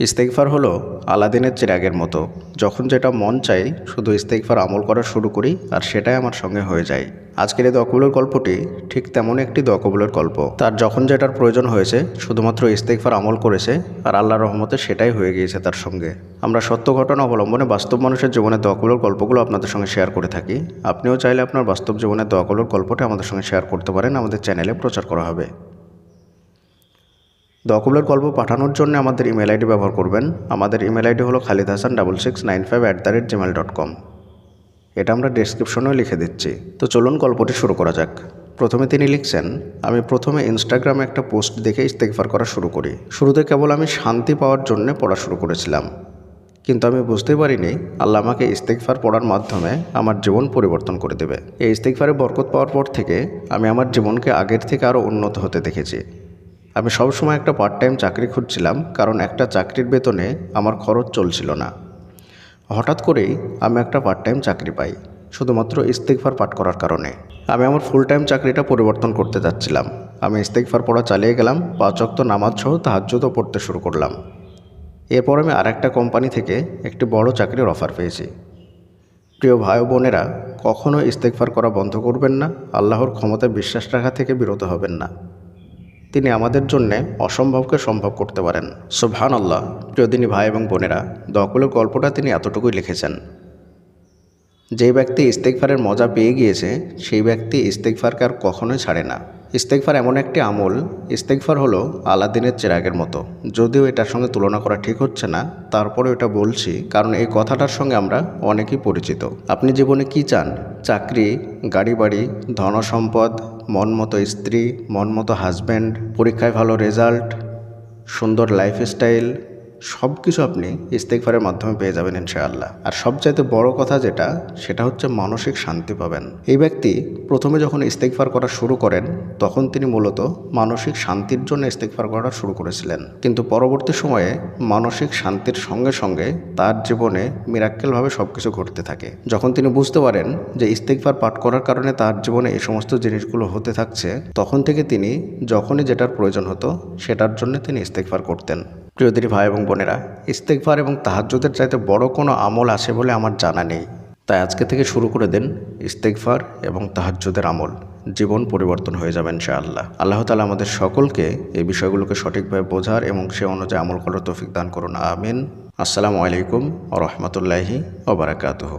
ইস্তেকফার হলো আলাদিনের চিরাগের মতো। যখন যেটা মন চাই, শুধু ইস্তেকফার আমল করা শুরু করি আর সেটাই আমার সঙ্গে হয়ে যায়। আজকের এই দোয়াকবুলের গল্পটি ঠিক তেমন একটি দকবুলের গল্প। তার যখন যেটার প্রয়োজন হয়েছে, শুধুমাত্র ইস্তেকফার আমল করেছে আর আল্লাহর রহমতে সেটাই হয়ে গিয়েছে তার সঙ্গে। আমরা সত্য ঘটনা অবলম্বনে বাস্তব মানুষের জীবনের দোয়াকবুলের গল্পগুলো আপনাদের সঙ্গে শেয়ার করে থাকি। আপনিও চাইলে আপনার বাস্তব জীবনের দোয়াকবুলের গল্পটা আমাদের সঙ্গে শেয়ার করতে পারেন। আমাদের চ্যানেলে প্রচার করা হবে। দকবলের গল্প পাঠানোর জন্য আমাদের ইমেল আইডি ব্যবহার করবেন। আমাদের ইমেল আইডি হলো Khalid Hasan double six nine five at the rate Gmail dot com এটা আমরা ডেসক্রিপশনেও লিখে দিচ্ছি। তো চলুন গল্পটি শুরু করা যাক। প্রথমে তিনি লিখছেন, আমি প্রথমে ইনস্টাগ্রামে একটা পোস্ট দেখে ইস্তেকফার করা শুরু করি। শুরুতে কেবল আমি শান্তি পাওয়ার জন্য পড়া শুরু করেছিলাম। কিন্তু আমি বুঝতে পারিনি, আল্লাহ আমাকে ইস্তেকফার পড়ার মাধ্যমে আমার জীবন পরিবর্তন করে দেবে। এই ইস্তেকফারে বরকত পাওয়ার পর থেকে আমি আমার জীবনকে আগের থেকে আরও উন্নত হতে দেখেছি। আমি সবসময় একটা পার্ট টাইম চাকরি খুঁজছিলাম, কারণ একটা চাকরির বেতনে আমার খরচ চলছিল না। হঠাৎ করেই আমি একটা পার্ট টাইম চাকরি পাই, শুধুমাত্র ইস্তেকফার পাঠ করার কারণে। আমি আমার ফুল টাইম চাকরিটা পরিবর্তন করতে যাচ্ছিলাম। আমি ইস্তেকফার পড়া চালিয়ে গেলাম পাঁচক্ত নামাজ সহ তাহাজ্যতও পড়তে শুরু করলাম। এরপর আমি আরেকটা কোম্পানি থেকে একটি বড় চাকরির অফার পেয়েছি। প্রিয় ভাই বোনেরা কখনও ইস্তেকফার করা বন্ধ করবেন না, আল্লাহর ক্ষমতায় বিশ্বাস রাখা থেকে বিরত হবেন না। তিনি আমাদের জন্য অসম্ভবকে সম্ভব করতে পারেন। সোভান আল্লাহ প্রিয়দিনী ভাই এবং বোনেরা দকলের গল্পটা তিনি এতটুকুই লিখেছেন। যে ব্যক্তি ইস্তেকফারের মজা পেয়ে গিয়েছে, সেই ব্যক্তি ইস্তেকফারকে আর কখনোই ছাড়ে না। ইস্তেকফার এমন একটি আমল ইস্তেকফার হলো আলাদিনের চেরাগের মতো। যদিও এটার সঙ্গে তুলনা করা ঠিক হচ্ছে না তারপরে এটা বলছি, কারণ এই কথাটার সঙ্গে আমরা অনেকেই পরিচিত। আপনি জীবনে কি চান? চাকরি, গাড়ি বাড়ি ধন সম্পদ মন মতো স্ত্রী, মন মতো হাজব্যান্ড পরীক্ষায় ভালো রেজাল্ট সুন্দর লাইফস্টাইল সব কিছু আপনি ইস্তেকফারের মাধ্যমে পেয়ে যাবেন ইনশাআল্লাহ। আর সবচাইতে বড় কথা যেটা, সেটা হচ্ছে মানসিক শান্তি পাবেন। এই ব্যক্তি প্রথমে যখন ইস্তেকফার করা শুরু করেন, তখন তিনি মূলত মানসিক শান্তির জন্য ইস্তেকফার করা শুরু করেছিলেন। কিন্তু পরবর্তী সময়ে মানসিক শান্তির সঙ্গে সঙ্গে তার জীবনে মিরাক্কেলভাবে সব কিছু ঘটতে থাকে। যখন তিনি বুঝতে পারেন যে ইস্তেকফার পাঠ করার কারণে তার জীবনে এই সমস্ত জিনিসগুলো হতে থাকছে, তখন থেকে তিনি যখনই যেটার প্রয়োজন হতো, সেটার জন্য তিনি ইস্তেকফার করতেন। প্রিয়দিনী ভাই এবং বোনেরা ইস্তেকফার এবং তাহাজ্জুদের চাইতে বড় কোনো আমল আসে বলে আমার জানা নেই। তাই আজকে থেকে শুরু করে দেন ইস্তেকফার এবং তাহাজ্জুদের আমল। জীবন পরিবর্তন হয়ে যাবে ইনশাআল্লাহ। আল্লাহ তালা আমাদের সকলকে এই বিষয়গুলোকে সঠিকভাবে বোঝার এবং সে অনুযায়ী আমল করার তৌফিক দান করুন। আমিন। আসসালামু আলাইকুম ও রহমতুল্লাহি ওবরাকাতহ